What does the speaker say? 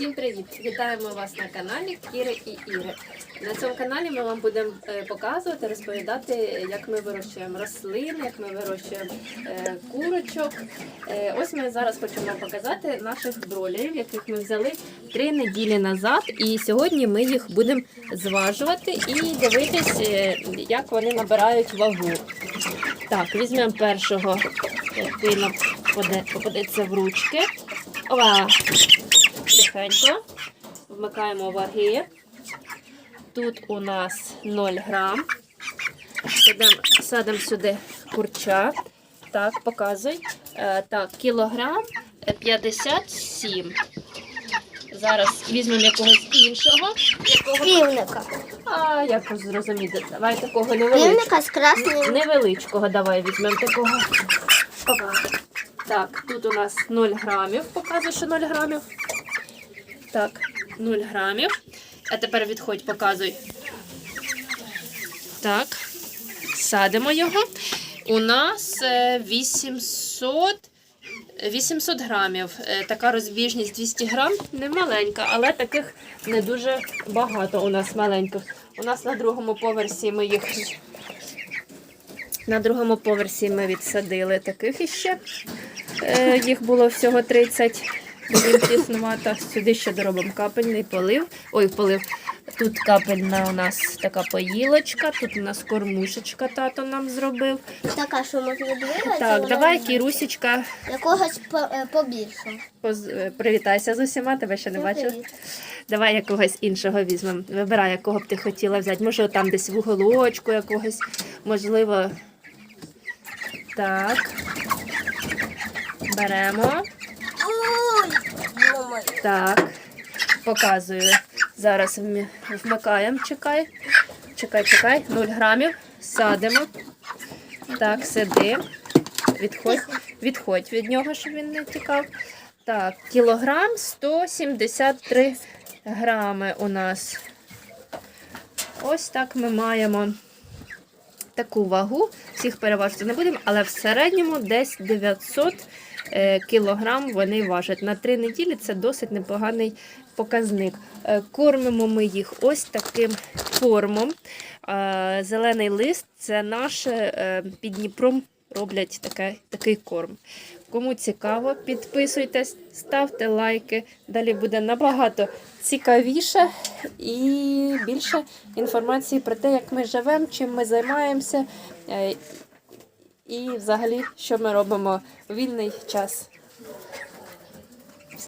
Всім привіт! Вітаємо вас на каналі Кіри і Іри. На цьому каналі ми вам будемо е, показувати, розповідати, як ми вирощуємо рослини, як ми вирощуємо е, курочок. Е, Ось ми зараз хочемо показати наших бролерів, яких ми взяли три неділі назад. І сьогодні ми їх будемо зважувати і дивитись, як вони набирають вагу. Так, візьмемо першого, як пильно попаде- попадеться в ручки. Ова! Тихенько. Вмикаємо ваги. Тут у нас 0 грам. Садимо, сюди курча. Так, показуй. Е, так, кілограм е, 57. Зараз візьмемо якогось іншого. Якого... Півника. А, як зрозуміти? Давай такого невеличкого. Півника з красним. Невеличкого давай візьмемо такого. Опа. Так, тут у нас 0 грамів. Показує, що 0 грамів. Так, 0 грамів. А тепер відходь, показуй. Так. Садимо його. У нас е, 800. 800 грамів. Е, Така розбіжність 200 грам не маленька, але таких не дуже багато у нас маленьких. У нас на другому поверсі ми їх на другому поверсі ми відсадили таких іще. Е, їх було всього 30. Їм тіснувато. Сюди ще доробимо капельний полив. Ой, полив. Тут капельна у нас така поїлочка, тут у нас кормушечка тато нам зробив. Така, що можна двигати. Так, давай, Кірусічка, Якогось е, побільше. поз- е, привітайся з усіма, тебе ще не Ну, бачила. Давай якогось іншого візьмемо. Вибирай, якого б ти хотіла взяти. Може, там десь в уголочку якогось, можливо. Так. Беремо. Так. Показую. Зараз вмикаємо. Чекай. Чекай, чекай. 0 грамів. Садимо. Так, сиди. Відходь. Відходь від нього, щоб він не тікав. Так, кілограм 173 грами у нас. Ось так ми маємо таку вагу. Всіх переважити не будемо, але в середньому десь 900 е, кілограм вони важать. На три неділі це досить непоганий показник. Е, Кормимо ми їх ось таким кормом. Е, Зелений лист це наш під Дніпром роблять таке, такий корм. Кому цікаво, підписуйтесь, ставте лайки. Далі буде набагато цікавіше і більше інформації про те, як ми живемо, чим ми займаємося е, і взагалі, що ми робимо вільний час.